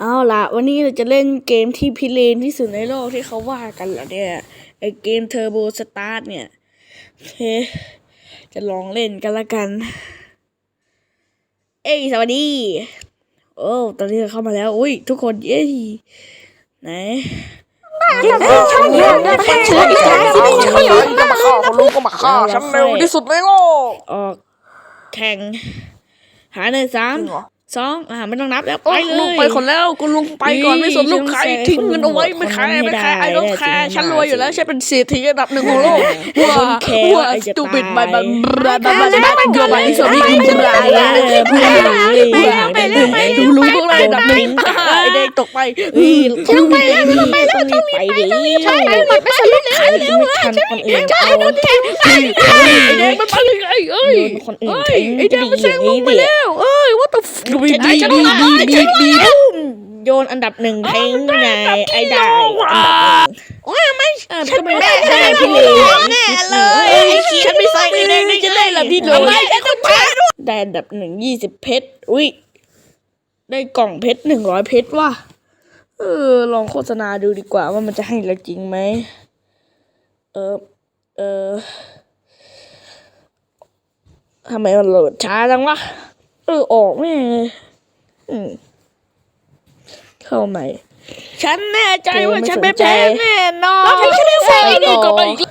เอาล่ะวันนี้เราจะเล่นเกมที่พิเรนที่สุดในโลกที่เขาว่ากันเหรอเนี่ยไอเกมเทอร์โบสตาร์ทเนี่ยโอเคจะลองเล่นกันละกัน เอ้ยสวัสดี โอ้ตอนนี้เราเข้ามาแล้วอุ้ยทุกคนเย้ไหนยินดีช่วยเยี่ยมด้วยค่ะเชิญอีกครั้งสิไม่ช่วยก็มาฆ่าคนรู้ก็มาฆ่าฉันเร็วที่สุดในโลกออกแข่งหาหนึ่งสามจริงเหรอ สองอ่าไม่ต้องนับแล้วไปไปเลยลุงไปคนแล้วกูลุงไปก่อนไม่สนลูกใครทิ้งเงินเอาไว้ไม่แคร์ไม่แคร์ไอ้ต้องแคร์ฉันรวยอยู่แล้วฉันเป็นเศรษฐีระดับหนึ่งของโลกว้าว้าสตูปิดบายบายบายบายบายบายโยบายสมิธบายบายดูลุงพวกเราระดับหนึ่งไอ้เด็กตกไปเฮ้ยต้องไปแล้วต้องไปแล้วต้องไปดิใช่หมดไปสรุปใครจะไม่ทันคนอื่นเขาไอ้เด็กมันไปยังไงเอ้ยโดนคนอื่นเอ้ยทิ้งไอ้เด็กมันแซงลุงไปแล้วเอ้ยว่าตัว บีบีบีบีบีบีโยนอันดับหนึ่งทิ้งไงไอ้ได้อันดับหนึ่งว่าไม่เออก็ไม่ได้ใช่พี่เลแน่เลยฉันไม่ใส่เองนี่จะได้ละพี่เลทำไมยไอ้คนแพ้ด้วยได้อันดับหนึ่งยี่สิบเพชรอุ้ยได้กล่องเพชรหนึ่งร้อยเพชรว่ะเออลองโฆษณาดูดีกว่าว่ามันจะให้เราจริงไหมเออเออทำไมมันโหลดช้าจังวะ เออออกแม่งเลยอืมเข้าใหม่ ฉันแน่ใจว่าฉันไม่แพ้แน่นอนแล้วฉันไม่แพ้อีกก็ไปอีก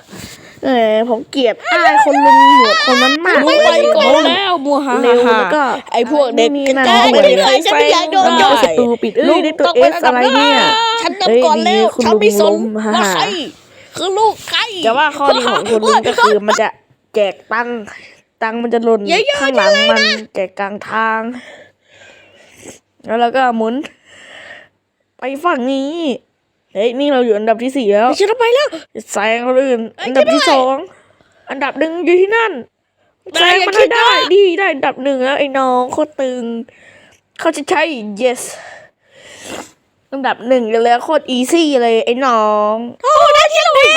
เออผมเกลียดอ้ายคนลุงหนวดคนนั้นมากลุงไปก่อนแล้วมัวหาเร็วแล้วก็ไอ้พวกเด็กนี่กระนะจอกไม่ไม่ได้เคยฉันไม่อยากโดนโดนสตูปิดเอ้ยได้ตัวเอสอะไรเนี่ยฉันนำก่อนแล้วเอ้ยฉันไม่สนคุณลุงล้มว่าฮ่าใครคือลูกใครแต่ว่าข้อดีของคุณลุงก็คือมันจะแจกตังค์ ตังมันจะหล่นข้างหลังมันแจกกลางทาง แล้วเราก็หมุน ไปฝั่งนี้เฮ้ยนี่เราอยู่อันดับที่สี่แล้วฉันไปแล้วแซงคนอื่นอันดับที่สองอันดับหนึ่งอยู่ที่นั่นแซงมันได้ดีได้อันดับหนึ่งแล้วไอ้น้องโคตรตึงเขาจะใช้ yes อันดับหนึ่งกันแล้วโคตรอีซี่เลยไอ้น้อง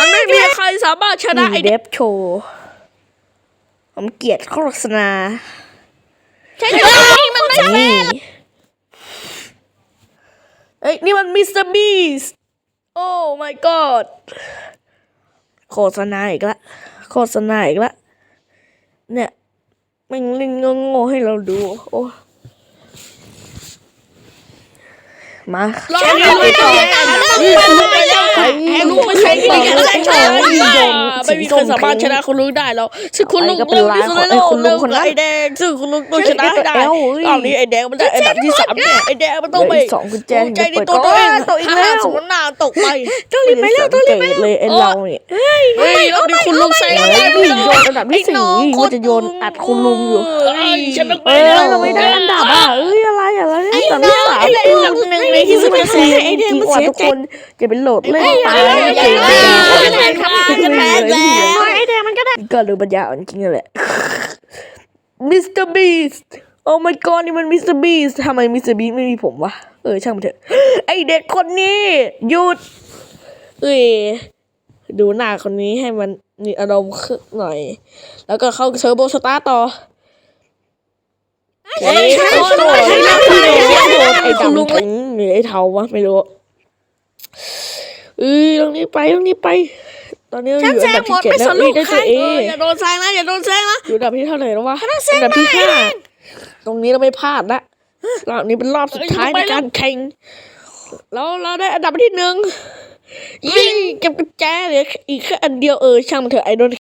มันไม่มีใครสามารถชนะไอ้เดฟโชว์ ผมเกลียดโฆษณาใช่ไหมมันไม่นี่เอ้ยนี่มันมิสเตอร์บีสโอ้ my god โฆษณาอีกละโฆษณาอีกละเนี่ยแมันเล่นโง่ๆให้เราดูโอ้ มารอดไม่ได้คุณลุงไปแล้วไปแอนลุงไม่ใช่ที่ไหนกันไม่มีใครสามารถชนะคุณลุงได้แล้วซึ่งคุณลุงเร็วที่สุดในโลกเร็วกว่าไอ้แดงซึ่งคุณลุงต้องชนะให้ได้ตอนนี้ไอ้แดงมันได้อันดับที่สามเนี่ยไอ้แดงมันต้องไปเหลืออีกสองกุญแจภูมิใจในถึงจะตัวเปิดตัวเองตกอีกแล้วสมหน้าตกไปต้องรีบไปแล้วต้องรีบไปเลยไอ้เราเนี่ยเฮ้ยแล้วนี่คุณลุงแซงเอ้ยโยนอันดับที่สี่ว่าจะโยนอัดคุณลุงอยู่ไอ้ฉันต้องไปเอ้ยแล้วเราไม่ได้อันดับอะเอ้ยอะไร ในที่สุดมันเสียไอ้เด็กมันเสียทุกคนจะเป็นโหลดเล่นตายไอ้แดงฉันแพ้แล้วไอ้แดงมันก็ได้ก็รู้ปัญญาอ่อนจริงๆแหละมิสเตอร์บีสโอ้ my god นี่มันมิสเตอร์บีสทำไมมิสเตอร์บีไม่มีผมวะ เออ ช่างมันเถอะ ไอเด็กคนนี้หยุด เอ้ยดูหน้าคนนี้ให้มันมีอารมณ์ขึ้นหน่อย แล้วก็เข้าเทอร์โบสตาร์ต่อเฮ้ยโดนไอ้ดำไอ้ดำถึง หรือไอ้เทาวะไม่รู้เอ้ยตรงนี้ไปตรงนี้ไป ตอนนี้เราอยู่อันดับที่เจ็ดแล้วเอ้ยได้ตัวเออย่าโดนแซงนะอย่าโดนแซงนะอยู่อันดับที่เท่าไหร่แล้ววะอันดับที่ห้าตรงนี้เราไม่พลาดละรอบนี้เป็นรอบสุดท้ายในการแข่งแล้วเราได้อันดับที่หนึ่งยิงเก็บกุญแจเหลืออีกแค่อันเดียวเออช่างมันเถอะไอโดน